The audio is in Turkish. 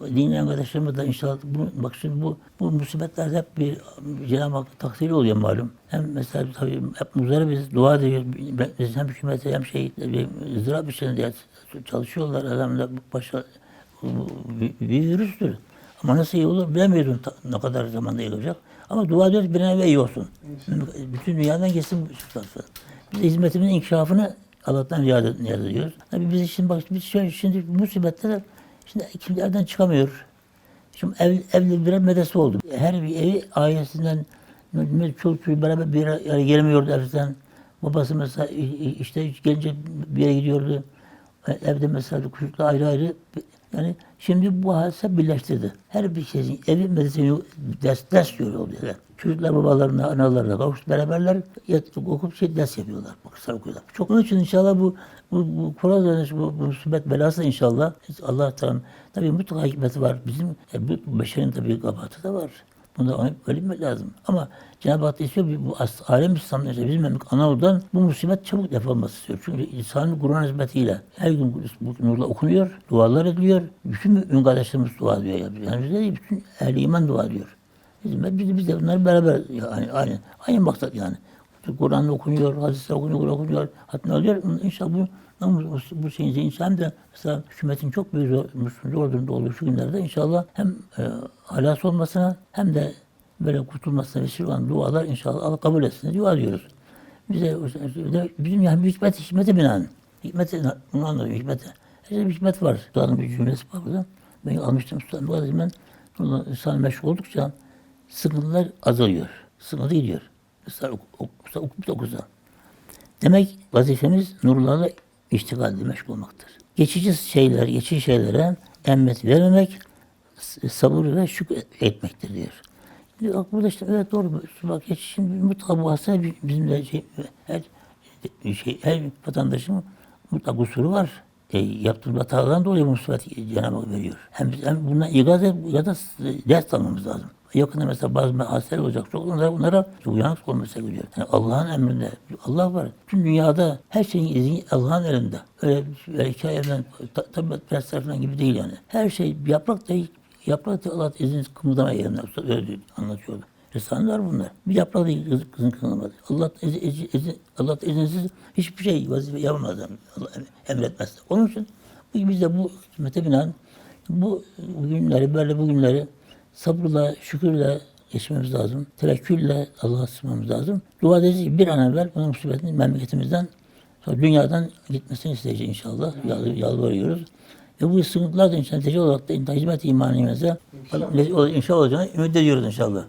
dinleyen kardeşlerimiz de inşallah bu, bak şimdi bu, bu musibetler hep bir Cenab-ı Hak takdiri oluyor malum. Hem mesela tabii hep muzdarı biz dua ediyoruz. Biz hem hükümete hem şey bir ızdırap içinde çalışıyorlar. Adamlar başa bir, bir virüstür. Ama nasıl iyi olur bilemiyorum ta- ne kadar zamanda iyi olacak. Ama dua ediyoruz bir an iyi olsun. Bütün dünyadan geçsin bu sıkıntı. Biz hizmetimizin inkişafını Allah'tan niyaz ediyoruz. Tabii biz için bak biz şöyle şimdi musibetler şimdi kimlerden çıkamıyor. Şimdi ev, evli birer medrese oldu. Her bir evi ailesinden çoluk çocuğu beraber bir yere gelemiyordu evden. Babası mesela işte gelince bir yere gidiyordu. E, Evde mesela çocuklar ayrı ayrı. Yani şimdi bu hadise birleştirdi. Her bir şeyin evi medresesi ders, ders görüyor oluyor. Yani. Çocuklar babalarına, analarına kavuşup beraberler yatıp okup şey ders yapıyorlar. Kısa okuyorlar. Çok onun için inşallah bu bu, bu korona bu, bu musibet belası inşallah Allah Teala tabii mutlaka hikmeti var. Bizim e, bu beşerin tabii kabahati de var. Bunda öyle lazım. Ama Cenab-ı Hak istiyor bu alem İslam'da işte bizim memleket Anadolu'dan bu musibet çabuk defolması istiyor. Çünkü insanın Kur'an hizmetiyle her gün bu nurla okunuyor, dualar ediliyor. Bütün mümin kardeşlerimiz dua ediyor. Yani, bizde değil, bütün ehli iman dua ediyor. Biz, biz de bunları beraber yani aynı aynı maksat yani. Kur'an okunuyor, hadisler okunuyor, okunuyor, hatmi alıyor. İnşallah bu bu, bu şeyin insan da mesela hükümetin çok büyük zor, zor durumda olduğu şu günlerde inşallah hem e, halas olmasına hem de böyle kurtulmasına vesile olan dualar inşallah Allah kabul etsin dua ediyoruz. Bize bizim yani hikmet, hikmete binaen. Hikmete, bunu anladım hikmete. Her bir hikmet var. Sultanın bir cümlesi var burada. Ben almıştım Sultan. Arada ben insan meşgul oldukça sıkıntılar azalıyor. Sıkıntı gidiyor. Okusa. Demek vazifemiz nurlarla iştigalde meşgul olmaktır. Geçici şeyler, geçici şeylere emmet vermemek, sabır ve şükür etmektir diyor. Şimdi burada işte evet doğru. Bak geç şimdi mutlaka bu hasta bi- bizim de şey, her şey, her vatandaşın mutlaka kusuru var. E, yaptığımız hatalardan dolayı bu musibet Cenab-ı Hak veriyor. Hem, hem bundan ya da ders almamız lazım. Yakında mesela bazı hastalar olacak. Çok onlara, onlara uyanık olması gerekiyor. Yani Allah'ın emrinde. Allah var. Tüm dünyada her şeyin izni Allah'ın elinde. Öyle, öyle hikayeden, ta, tabiat prensler falan gibi değil yani. Her şey yaprak da yaprak da Allah izin kımıldama yerine öyle anlatıyordu. Var bunlar. Bir yaprak değil kız, kızın kımıldamadı. Allah izin, izin, izin, Allah izinsiz hiçbir şey vazife yapamaz. Allah emretmez. Onun için biz de bu hükümete binaen bu günleri böyle bu günleri sabırla, şükürle geçmemiz lazım. Tevekkülle Allah'a sığınmamız lazım. Dua edeceğiz ki bir an evvel bu musibetin memleketimizden sonra dünyadan gitmesini isteyeceğiz inşallah. Yal, yalvarıyoruz. Ve bu sıkıntılar da inşallah olarak da hizmet imanimize inşallah olacağını ümit ediyoruz inşallah.